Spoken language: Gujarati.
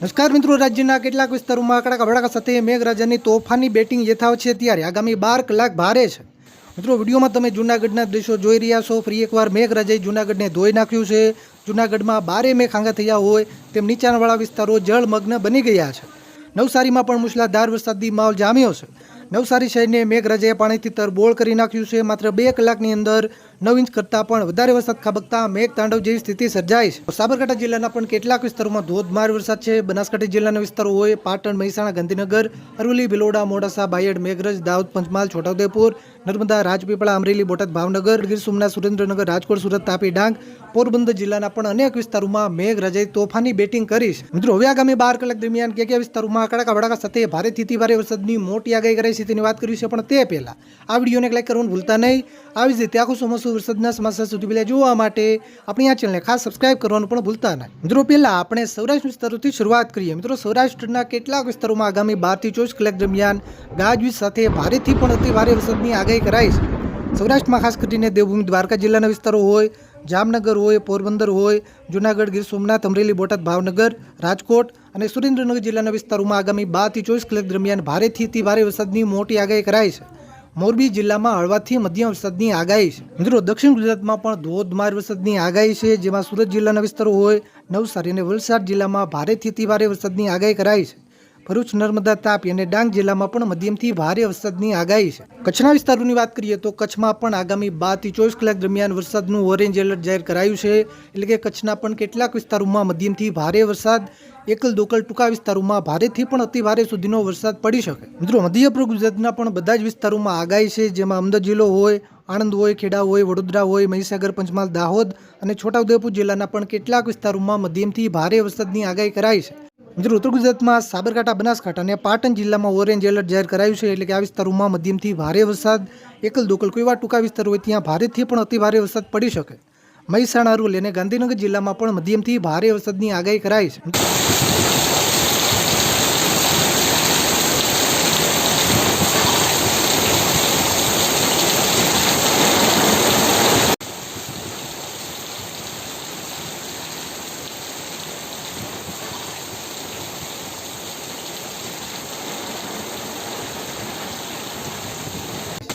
નમસ્કાર મિત્રો, રાજ્યના કેટલાક વિસ્તારોમાં કડાકા ભડાકા સાથે મેઘરાજાની તોફાની બેટિંગ યથાવ છે ત્યારે આગામી બાર કલાક ભારે છે. મિત્રો, વિડીયોમાં તમે જૂનાગઢના દ્રશ્યો જોઈ રહ્યા છો. ફરી એકવાર મેઘરાજાએ જૂનાગઢને ધોઈ નાખ્યું છે. જૂનાગઢમાં બારે મેઘ ખાંગા થયા હોય તેમ નીચાણવાળા વિસ્તારો જળમગ્ન બની ગયા છે. નવસારીમાં પણ મુશળધાર વરસાદી માહોલ જામ્યો છે. નવસારી શહેરને મેઘરાજાએ પાણીથી તરબોળ કરી નાખ્યું છે. માત્ર બે કલાકની અંદર નવ ઇંચ કરતાં પણ વધારે વરસાદ ખાબકતા મેઘ તાંડવ જેવી સ્થિતિ સર્જાઈ છે. સાબરકાંઠા જિલ્લાના પણ કેટલાક વિસ્તારોમાં ધોધમાર વરસાદ છે. બનાસકાંઠા જિલ્લાના વિસ્તારો હોય પાટણ, મહેસાણા, ગાંધીનગર અરવલી ભિલોડા, મોડાસા, બાયડ, મેઘરજ, દાહોદ, પંચમહાલ, છોટાઉદેપુર, નર્મદા, રાજપીપળા, અમરેલી બોટાદ ભાવનગર ગીર સોમનાથ, સુરેન્દ્રનગર, રાજકોટ, સુરત, તાપી, ડાંગ, પોરબંદર જિલ્લાના પણ અનેક વિસ્તારોમાં મેઘરાજાએ તોફાની બેટિંગ કરી છે. મિત્રો, હવે આગામી બાર કલાક દરમિયાન કયા કયા વિસ્તારોમાં કડાકા વડાકા સાથે ભારેથી ભારે વરસાદની મોટી આગાહી કરાઈ છે તેની વાત કરી છે પણ તે પહેલા આ વિડીયોને લાઈક કરવાનું ભૂલતા નહીં. આવી જ રીતે આખું સમસ્યું વરસાદના સમાચાર સુધી પહેલાં જોવા માટે આપણી આ ચેનલને ખાસ સબસ્ક્રાઇબ કરવાનું પણ ભૂલતા નહીં મિત્રો, પહેલાં આપણે સૌરાષ્ટ્ર વિસ્તારોથી શરૂઆત કરીએ. મિત્રો, સૌરાષ્ટ્રના કેટલાક વિસ્તારોમાં આગામી બારથી ચોવીસ કલાક દરમિયાન ગાજવીજ સાથે ભારેથી પણ અતિ ભારે વરસાદની આગાહી કરાઈ છે. સૌરાષ્ટ્રમાં ખાસ કરીને દેવભૂમિ, દ્વારકા જિલ્લાના વિસ્તારો હોય, જામનગર હોય, પોરબંદર હોય, જુનાગઢ, ગીર સોમનાથ, અમરેલી, બોટાદ, ભાવનગર, રાજકોટ અને સુરેન્દ્રનગર જિલ્લાના વિસ્તારોમાં આગામી બારથી ચોવીસ કલાક દરમિયાન ભારેથી અતિ ભારે વરસાદની મોટી આગાહી કરાઈ છે. મોરબી જિલ્લામાં હળવાથી મધ્યમ વરસાદની આગાહી છે. મિત્રો, દક્ષિણ ગુજરાતમાં પણ ધોધમાર વરસાદની આગાહી છે, જેમાં સુરત જિલ્લાના વિસ્તારો હોય, નવસારી અને વલસાડ જિલ્લામાં ભારેથી અતિ ભારે વરસાદની આગાહી કરાઈ છે. ભરૂચ, નર્મદા, તાપી અને ડાંગ જિલ્લામાં પણ મધ્યમથી ભારે વરસાદની આગાહી છે. કચ્છના વિસ્તારોની વાત કરીએ તો કચ્છમાં પણ આગામી બારથી ચોવીસ કલાક દરમિયાન વરસાદનું ઓરેન્જ એલર્ટ જાહેર કરાયું છે. એટલે કે કચ્છના પણ કેટલાક વિસ્તારોમાં મધ્યમથી ભારે વરસાદ એકલ દોકલ ટૂંકા વિસ્તારોમાં ભારેથી પણ અતિ ભારે સુધીનો વરસાદ પડી શકે. મિત્રો મધ્ય ગુજરાતના પણ બધા જ વિસ્તારોમાં આગાહી છે, જેમાં અમદાવાદ જિલ્લો હોય, આણંદ હોય, ખેડા હોય, વડોદરા હોય, મહીસાગર, પંચમહાલ, દાહોદ અને છોટાઉદેપુર જિલ્લાના પણ કેટલાક વિસ્તારોમાં મધ્યમથી ભારે વરસાદની આગાહી કરાઈ છે. મિત્રો, ઉત્તર ગુજરાતમાં સાબરકાંઠા, બનાસકાંઠા અને પાટણ જિલ્લામાં ઓરેન્જ એલર્ટ જાહેર કરાયું છે, એટલે કે આ વિસ્તારોમાં મધ્યમથી ભારે વરસાદ, એકલ દોકલ કોઈ એવા ટૂંકા વિસ્તારો હોય, ત્યાં ભારેથી પણ અતિ ભારે વરસાદ પડી શકે. મહેસાણા રૂલ અને ગાંધીનગર જિલ્લામાં પણ મધ્યમથી ભારે વરસાદની આગાહી કરાઈ છે.